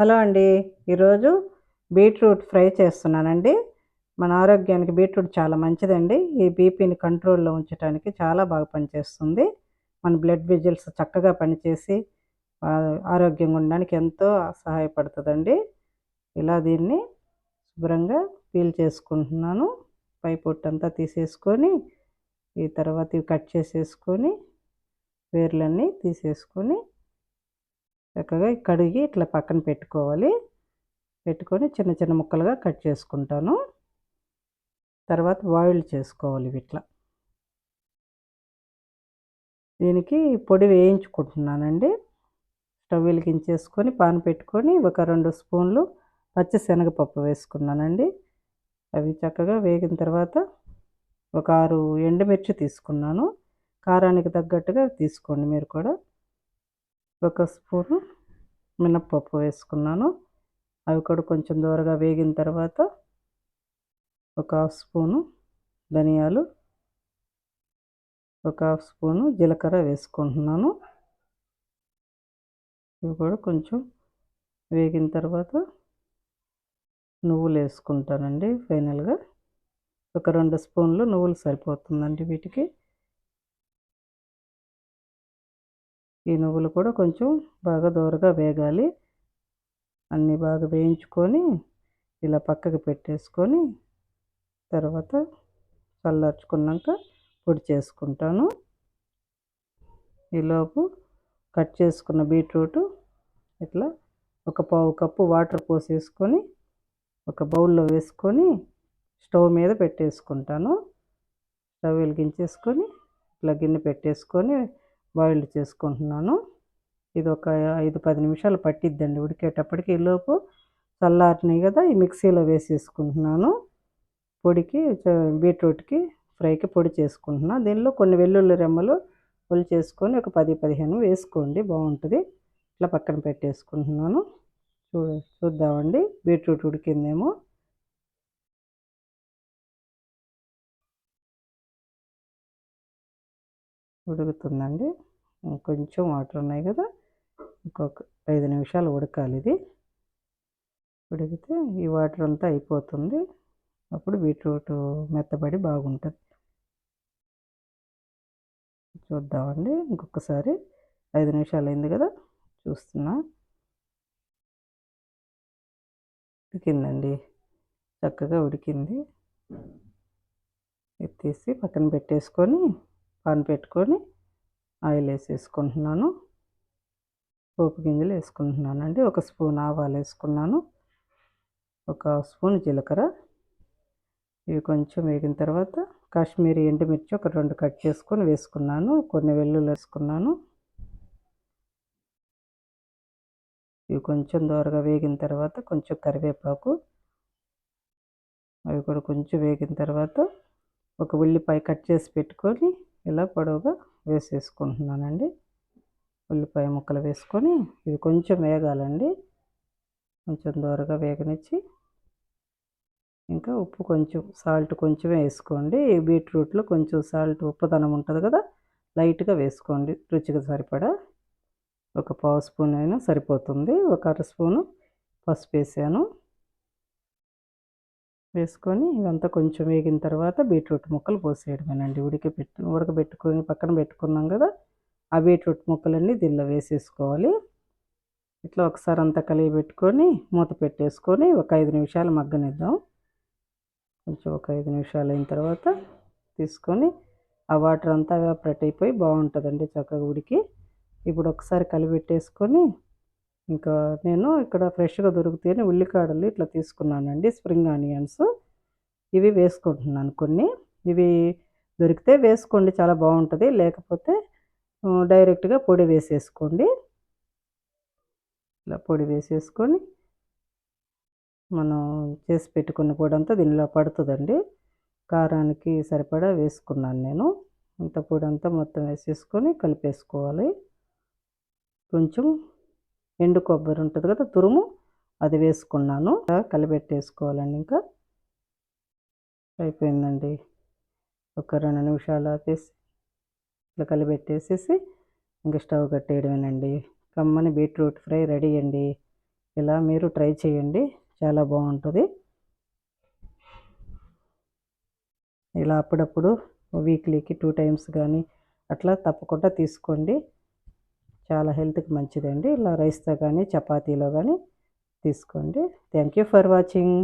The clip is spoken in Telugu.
హలో అండి. ఈరోజు బీట్రూట్ ఫ్రై చేస్తున్నానండి. మన ఆరోగ్యానికి బీట్రూట్ చాలా మంచిదండి. ఈ బీపీని కంట్రోల్లో ఉంచడానికి చాలా బాగా పనిచేస్తుంది. మన బ్లడ్ విజిల్స్ చక్కగా పనిచేసి ఆరోగ్యంగా ఉండడానికి ఎంతో సహాయపడుతుందండి. ఇలా దీన్ని శుభ్రంగా పీల్ చేసుకుంటున్నాను. పై పొట్టంతా తీసేసుకొని ఈ తర్వాత ఇవి కట్ చేసేసుకొని వేర్లన్నీ తీసేసుకొని చక్కగా కడిగి ఇట్లా పక్కన పెట్టుకోవాలి. పెట్టుకొని చిన్న చిన్న ముక్కలుగా కట్ చేసుకుంటాను. తర్వాత బాయిల్ చేసుకోవాలి ఇట్లా దీనికి పొడి వేయించుకుంటున్నానండి. స్టవ్ వెలిగించేసుకొని పాన్ పెట్టుకొని ఒక రెండు స్పూన్లు పచ్చి శనగపప్పు వేసుకున్నానండి. అవి చక్కగా వేగిన తర్వాత ఒక ఆరు ఎండుమిర్చి తీసుకున్నాను. కారానికి తగ్గట్టుగా తీసుకోండి మీరు కూడా. ఒక స్పూను మినప్పప్పు వేసుకున్నాను. అవి కూడా కొంచెం దూరగా వేగిన తర్వాత ఒక హాఫ్ స్పూను ధనియాలు ఒక హాఫ్ స్పూను జీలకర్ర వేసుకుంటున్నాను. ఇవి కూడా కొంచెం వేగిన తర్వాత నువ్వులు వేసుకుంటానండి ఫైనల్గా. ఒక రెండు స్పూన్లు నువ్వులు సరిపోతుందండి వీటికి. ఈ నువ్వులు కూడా కొంచెం బాగా దూరగా వేగాలి. అన్నీ బాగా వేయించుకొని ఇలా పక్కకు పెట్టేసుకొని తర్వాత చల్లార్చుకున్నాక పొడి చేసుకుంటాను. ఈలోపు కట్ చేసుకున్న బీట్రూట్ ఇట్లా ఒక పావు కప్పు వాటర్ పోసేసుకొని ఒక బౌల్లో వేసుకొని స్టవ్ మీద పెట్టేసుకుంటాను. స్టవ్ వెలిగించేసుకొని ఇట్లా గిన్నె పెట్టేసుకొని బాయిల్డ్ చేసుకుంటున్నాను. ఇది ఒక ఐదు పది నిమిషాలు పట్టిద్దండి. ఉడికేటప్పటికి ఈలోపు చల్లారినాయి కదా ఈ మిక్సీలో వేసేసుకుంటున్నాను. పొడికి బీట్రూట్కి ఫ్రైకి పొడి చేసుకుంటున్నాను దీనిలో కొన్ని వెల్లుల్లి రెమ్మలు పొడి చేసుకొని ఒక పది పదిహేను వేసుకోండి. బాగుంటుంది. ఇట్లా పక్కన పెట్టేసుకుంటున్నాను. చూ చూద్దామండి. బీట్రూట్ ఉడికిందేమో. ఉడుకుతుందండి. కొంచెం వాటర్ ఉన్నాయి కదా ఇంకొక ఐదు నిమిషాలు ఉడకాలి ఇది. ఉడికితే ఈ వాటర్ అంతా అయిపోతుంది. అప్పుడు బీట్రూట్ మెత్తబడి బాగుంటుంది. చూద్దామండి ఇంకొకసారి ఐదు నిమిషాలు అయింది కదా చూస్తున్నా. ఉడికిందండి చక్కగా ఉడికింది. ఎత్తేసి పక్కన పెట్టేసుకొని పాన్ పెట్టుకొని ఆయిల్ వేసేసుకుంటున్నాను. పోపు గింజలు వేసుకుంటున్నానండి. ఒక స్పూన్ ఆవాలు వేసుకున్నాను. ఒక స్పూన్ జీలకర్ర. ఇవి కొంచెం వేగిన తర్వాత కాశ్మీరీ ఎండుమిర్చి ఒక రెండు కట్ చేసుకొని వేసుకున్నాను. కొన్ని వెల్లుల్లి వేసుకున్నాను. ఇవి కొంచెం దూరగా వేగిన తర్వాత కొంచెం కరివేపాకు. అవి కూడా కొంచెం వేగిన తర్వాత ఒక ఉల్లిపాయ కట్ చేసి పెట్టుకొని ఇలా పొడవుగా వేసేసుకుంటున్నానండి. ఉల్లిపాయ ముక్కలు వేసుకొని ఇవి కొంచెం వేగాలండి. కొంచెం దూరగా వేగనిచ్చి ఇంకా ఉప్పు కొంచెం సాల్ట్ కొంచెం వేసుకోండి. బీట్రూట్లో కొంచెం సాల్ట్ ఉప్పుదనం ఉంటుంది కదా లైట్గా వేసుకోండి. రుచికి సరిపడా ఒక పావు స్పూన్ అయినా సరిపోతుంది. ఒక అర స్పూను పసుపు వేసాను వేసుకొని ఇవంతా కొంచెం వేగిన తర్వాత బీట్రూట్ ముక్కలు పోసేయడమేనండి. ఉడికపెట్టి ఉడకబెట్టుకొని పక్కన పెట్టుకున్నాం కదా ఆ బీట్రూట్ ముక్కలన్నీ దీనిలో వేసేసుకోవాలి. ఇట్లా ఒకసారి అంతా కలిగి పెట్టుకొని మూత పెట్టేసుకొని ఒక ఐదు నిమిషాలు మగ్గనిద్దాం. కొంచెం ఒక ఐదు నిమిషాలు అయిన తర్వాత తీసుకొని ఆ వాటర్ అంతా ఎవాపరేట్ అయిపోయి బాగుంటుందండి చక్కగా ఉడికి. ఇప్పుడు ఒకసారి కలిపెట్టేసుకొని ఇంకా నేను ఇక్కడ ఫ్రెష్గా దొరికితేనే ఉల్లికాడలు ఇట్లా తీసుకున్నానండి స్ప్రింగ్ ఆనియన్స్. ఇవి వేసుకుంటున్నాను కొన్ని. ఇవి దొరికితే వేసుకోండి చాలా బాగుంటుంది. లేకపోతే డైరెక్ట్గా పొడి వేసేసుకోండి. ఇలా పొడి వేసేసుకొని మనం చేసి పెట్టుకున్న పొడి అంతా దీనిలో పడుతుందండి. కారానికి సరిపడా వేసుకున్నాను నేను. ఇంత పొడి అంతా మొత్తం వేసేసుకొని కలిపేసుకోవాలి. కొంచెం ఎండు కొబ్బరి ఉంటుంది కదా తురుము. అది వేసుకున్నాను. కలిపెట్టేసుకోవాలండి ఇంకా. అయిపోయిందండి. ఒక రెండు నిమిషాలు ఆపేసి ఇట్లా కలిపెట్టేసేసి ఇంకా స్టవ్ కట్టేయడమేనండి. కమ్మని బీట్రూట్ ఫ్రై రెడీ అండి. ఇలా మీరు ట్రై చేయండి. చాలా బాగుంటుంది. ఇలా అప్పుడప్పుడు వీక్లీకి టూ టైమ్స్ కానీ అట్లా తప్పకుండా తీసుకోండి. చాలా హెల్త్కి మంచిదండి. ఇలా రైస్తో కానీ చపాతీలో కానీ తీసుకోండి. Thank you for watching.